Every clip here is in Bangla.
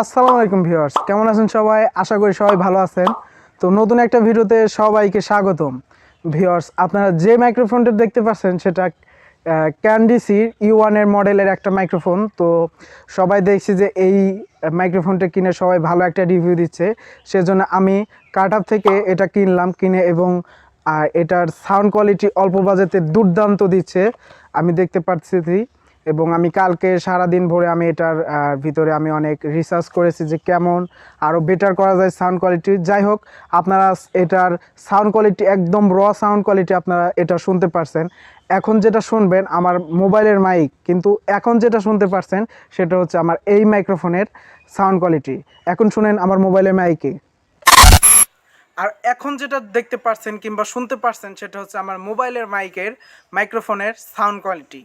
আসসালামু আলাইকুম ভিউয়ার্স, কেমন আছেন সবাই? আশা করি সবাই ভালো আছেন। তো নতুন একটা ভিডিওতে সবাইকে স্বাগতম। ভিউয়ার্স, আপনারা যে মাইক্রোফোনটা দেখতে পাচ্ছেন, সেটা ক্যান্ডিসির ইউ ওয়ানের মডেলের একটা মাইক্রোফোন তো সবাই দেখছি যে এই মাইক্রোফোনটা কিনে সবাই ভালো একটা রিভিউ দিচ্ছে। সেজন্য আমি কার্টআপ থেকে এটা কিনলাম, কিনে এবং এটার সাউন্ড কোয়ালিটি অল্প বাজেতে দুর্দান্ত দিচ্ছে। আমি দেখতে পাচ্ছি এবং আমি কালকে সারা দিন ভরে আমি এটার ভিতরে আমি অনেক রিসার্চ করেছি যে কেমন আরও বেটার করা যায় সাউন্ড কোয়ালিটি যাই হোক, আপনারা এটার সাউন্ড কোয়ালিটি একদম র সাউন্ড কোয়ালিটি আপনারা এটা শুনতে পারছেন। এখন যেটা শুনবেন, আমার মোবাইলের মাইক কিন্তু এখন যেটা শুনতে পারছেন, সেটা হচ্ছে আমার এই মাইক্রোফোনের সাউন্ড কোয়ালিটি এখন শুনেন আমার মোবাইলের মাইকে আর এখন যেটা দেখতে পাচ্ছেন কিংবা শুনতে পাচ্ছেন সেটা হচ্ছে আমার মোবাইলের মাইকের মাইক্রোফোনের সাউন্ড কোয়ালিটি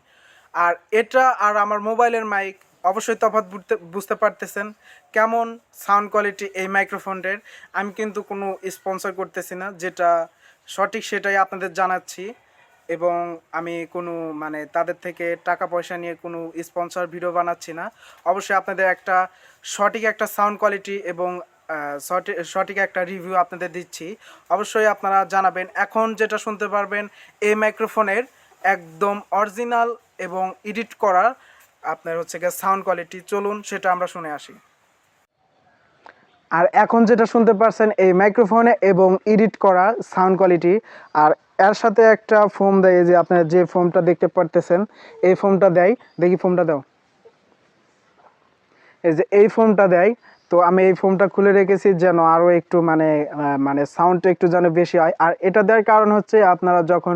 আর এটা আর আমার মোবাইলের মাইক অবশ্যই তফাৎ বুঝতে পারতেছেন কেমন সাউন্ড কোয়ালিটি এই মাইক্রোফোনটার আমি কিন্তু কোনো স্পন্সর করতেছি না, যেটা সঠিক সেটাই আপনাদের জানাচ্ছি এবং আমি কোনো মানে তাদের থেকে টাকা পয়সা নিয়ে কোনো স্পন্সর ভিডিও বানাচ্ছি না। অবশ্যই আপনাদের একটা সঠিক একটা সাউন্ড কোয়ালিটি এবং সঠিক একটা রিভিউ আপনাদের দিচ্ছি। অবশ্যই আপনারা জানাবেন। এখন যেটা শুনতে পারবেন এই মাইক্রোফোনের একদম অরিজিনাল এবং এডিট করা আপনার হচ্ছে গিয়ে সাউন্ড কোয়ালিটি চলুন সেটা আমরা শুনে আসি। আর এখন যেটা শুনতে পারছেন, এই মাইক্রোফোনে এবং এডিট করা সাউন্ড কোয়ালিটি আর এর সাথে একটা ফোম দেয় যে আপনারা যে ফোমটা দেখতে পারতেছেন, এই ফোমটা দেয়, দেখি ফোমটা দাও। এই যে এই ফোমটা দেয় তো আমি এই ফোনটা খুলে রেখেছি যেন আরও একটু মানে মানে সাউন্ডটা একটু যেন বেশি হয়। আর এটা দেওয়ার কারণ হচ্ছে আপনারা যখন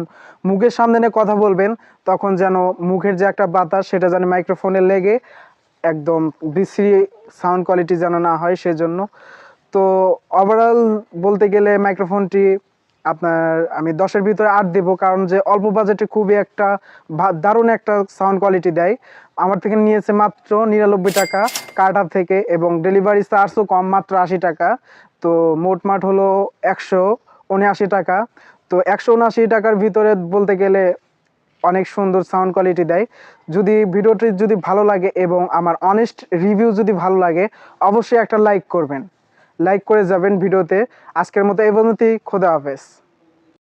মুখের সামনে নিয়ে কথা বলবেন, তখন যেন মুখের যে একটা বাতাস, সেটা যেন মাইক্রোফোনে লেগে একদম বিশ্রী সাউন্ড কোয়ালিটি যেন না হয় সেজন্য। তো ওভারঅল বলতে গেলে মাইক্রোফোনটি আপনার আমি দশের ভিতরে আট দেবো, কারণ যে অল্প বাজেটে খুবই একটা দারুণ একটা সাউন্ড কোয়ালিটি দেয়। আমার থেকে নিয়েছে মাত্র নিরানব্বই টাকা কার্টার থেকে, এবং ডেলিভারি চার্জও কম, মাত্র আশি টাকা। তো মোটমাট হলো একশো উনআশি টাকা। তো একশো উনআশি টাকার ভিতরে বলতে গেলে অনেক সুন্দর সাউন্ড কোয়ালিটি দেয়। যদি ভিডিওটি যদি ভালো লাগে এবং আমার অনেস্ট রিভিউ যদি ভালো লাগে, অবশ্যই একটা লাইক করবেন। লাইক করে যাবেন ভিডিওতে। আজকের মতো এই পর্যন্তই। খোদা হাফেজ।